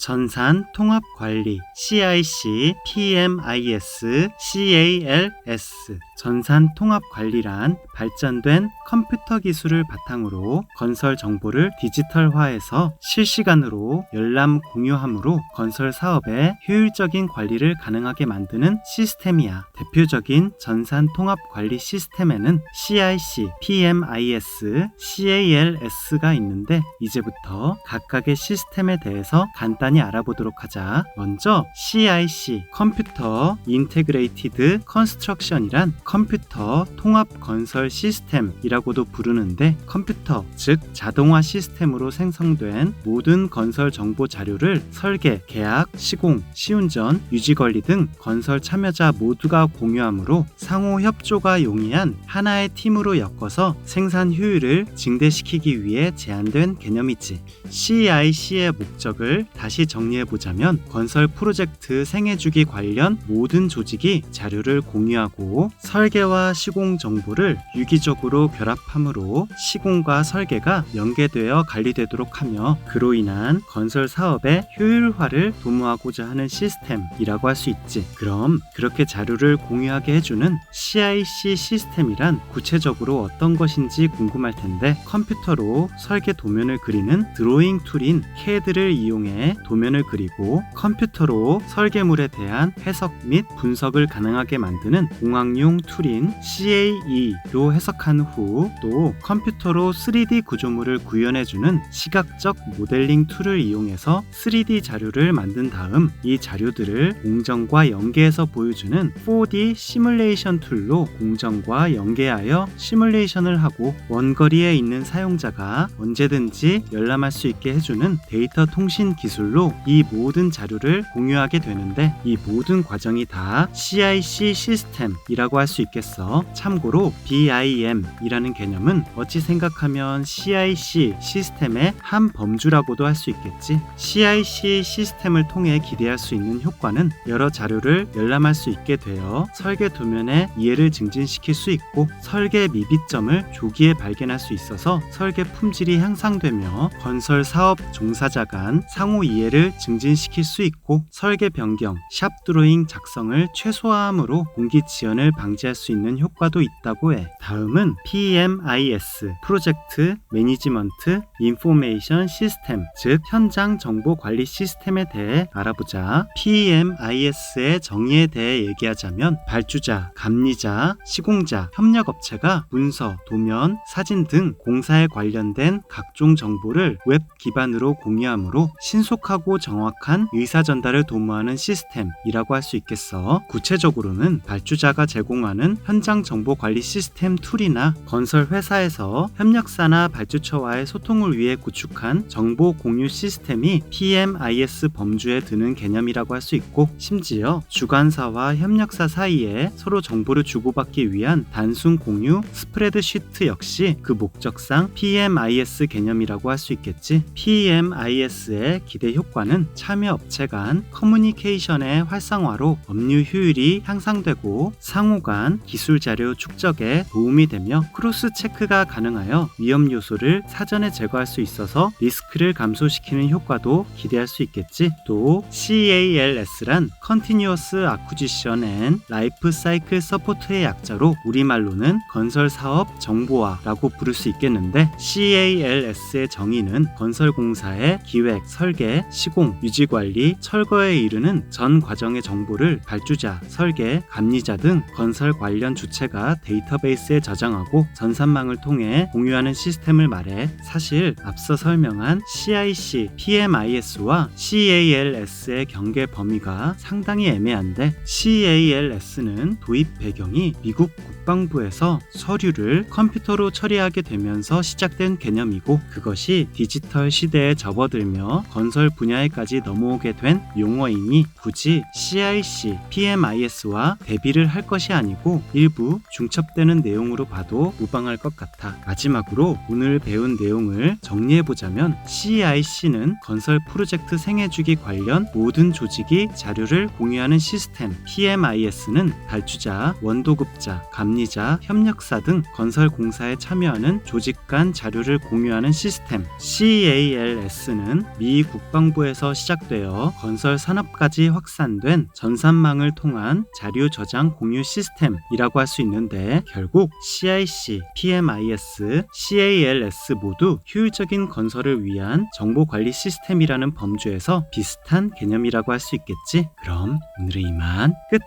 전산 통합 관리 CIC, PMIS, CALS 전산 통합 관리란 발전된 컴퓨터 기술을 바탕으로 건설 정보를 디지털화해서 실시간으로 열람 공유함으로 건설 사업의 효율적인 관리를 가능하게 만드는 시스템이야. 대표적인 전산 통합 관리 시스템에는 CIC, PMIS, CALS가 있는데 이제부터 각각의 시스템에 대해서 간단히 알아보도록 하자. 먼저 CIC, 컴퓨터 인테그레이티드 컨스트럭션이란 컴퓨터 통합 건설 시스템이라고도 부르는데 컴퓨터, 즉 자동화 시스템으로 생성된 모든 건설 정보 자료를 설계, 계약, 시공, 시운전, 유지 관리 등 건설 참여자 모두가 공유하므로 상호 협조가 용이한 하나의 팀으로 엮어서 생산 효율을 증대시키기 위해 제안된 개념이지. CIC의 목적을 다시 정리해 보자면 건설 프로젝트 생애주기 관련 모든 조직이 자료를 공유하고 설 계와 시공 정보를 유기적으로 결합함으로 시공과 설계가 연계되어 관리되도록 하며 그로 인한 건설 사업의 효율화를 도모하고자 하는 시스템이라고 할 수 있지. 그럼 그렇게 자료를 공유하게 해주는 CIC 시스템이란 구체적으로 어떤 것인지 궁금할 텐데 컴퓨터로 설계 도면을 그리는 드로잉 툴인 CAD를 이용해 도면을 그리고 컴퓨터로 설계물에 대한 해석 및 분석을 가능하게 만드는 공학용 툴인 CAE로 해석한 후 또 컴퓨터로 3D 구조물을 구현해주는 시각적 모델링 툴을 이용해서 3D 자료를 만든 다음 이 자료들을 공정과 연계해서 보여주는 4D 시뮬레이션 툴로 공정과 연계하여 시뮬레이션을 하고 원거리에 있는 사용자가 언제든지 열람할 수 있게 해주는 데이터 통신 기술로 이 모든 자료를 공유하게 되는데 이 모든 과정이 다 CIC 시스템이라고 할수 있겠어. 참고로 BIM이라는 개념은 어찌 생각하면 CIC 시스템의 한 범주라고도 할 수 있겠지. CIC 시스템을 통해 기대할 수 있는 효과는 여러 자료를 열람할 수 있게 되어 설계 도면의 이해를 증진시킬 수 있고 설계 미비점을 조기에 발견할 수 있어서 설계 품질이 향상되며 건설 사업 종사자 간 상호 이해를 증진시킬 수 있고 설계 변경, 샵 드로잉 작성을 최소화함으로 공기 지연을 방지 할 수 있는 효과도 있다고 해. 다음은 PMIS 프로젝트 매니지먼트 인포메이션 시스템 즉 현장 정보 관리 시스템에 대해 알아보자. PMIS의 정의에 대해 얘기하자면 발주자, 감리자, 시공자, 협력업체가 문서, 도면, 사진 등 공사에 관련된 각종 정보를 웹 기반으로 공유하므로 신속하고 정확한 의사 전달을 도모하는 시스템이라고 할 수 있겠어. 구체적으로는 발주자가 제공 하는 현장 정보 관리 시스템 툴이나 건설 회사에서 협력사나 발주처와의 소통을 위해 구축한 정보 공유 시스템이 PMIS 범주에 드는 개념이라고 할 수 있고 심지어 주관사와 협력사 사이에 서로 정보를 주고받기 위한 단순 공유 스프레드시트 역시 그 목적상 PMIS 개념이라고 할 수 있겠지. PMIS의 기대 효과는 참여 업체 간 커뮤니케이션의 활성화로 업무 효율이 향상되고 상호 간 기술 자료 축적에 도움이 되며 크로스 체크가 가능하여 위험 요소를 사전에 제거할 수 있어서 리스크를 감소시키는 효과도 기대할 수 있겠지. 또 CALS란 Continuous Acquisition and Life Cycle Support의 약자로 우리말로는 건설 사업 정보화라고 부를 수 있겠는데 CALS의 정의는 건설 공사의 기획, 설계, 시공, 유지 관리, 철거에 이르는 전 과정의 정보를 발주자, 설계, 감리자 등 건설 관련 주체가 데이터베이스에 저장하고 전산망을 통해 공유하는 시스템을 말해 사실 앞서 설명한 CIC, PMIS와 CALS의 경계 범위가 상당히 애매한데 CALS는 도입 배경이 미국 국 방부에서 서류를 컴퓨터로 처리하게 되면서 시작된 개념이고 그것이 디지털 시대에 접어들며 건설 분야에까지 넘어오게 된 용어이니 굳이 CIC, PMIS와 대비를 할 것이 아니고 일부 중첩되는 내용으로 봐도 무방할 것 같아. 마지막으로 오늘 배운 내용을 정리해보자면 CIC는 건설 프로젝트 생애주기 관련 모든 조직이 자료를 공유하는 시스템, PMIS는 발주자, 원도급자, 감 리자, 협력사 등 건설 공사에 참여하는 조직 간 자료를 공유하는 시스템, CALS는 미 국방부에서 시작되어 건설 산업까지 확산된 전산망을 통한 자료 저장 공유 시스템이라고 할 수 있는데 결국 CIC, PMIS, CALS 모두 효율적인 건설을 위한 정보 관리 시스템이라는 범주에서 비슷한 개념이라고 할 수 있겠지? 그럼 오늘의 이만 끝!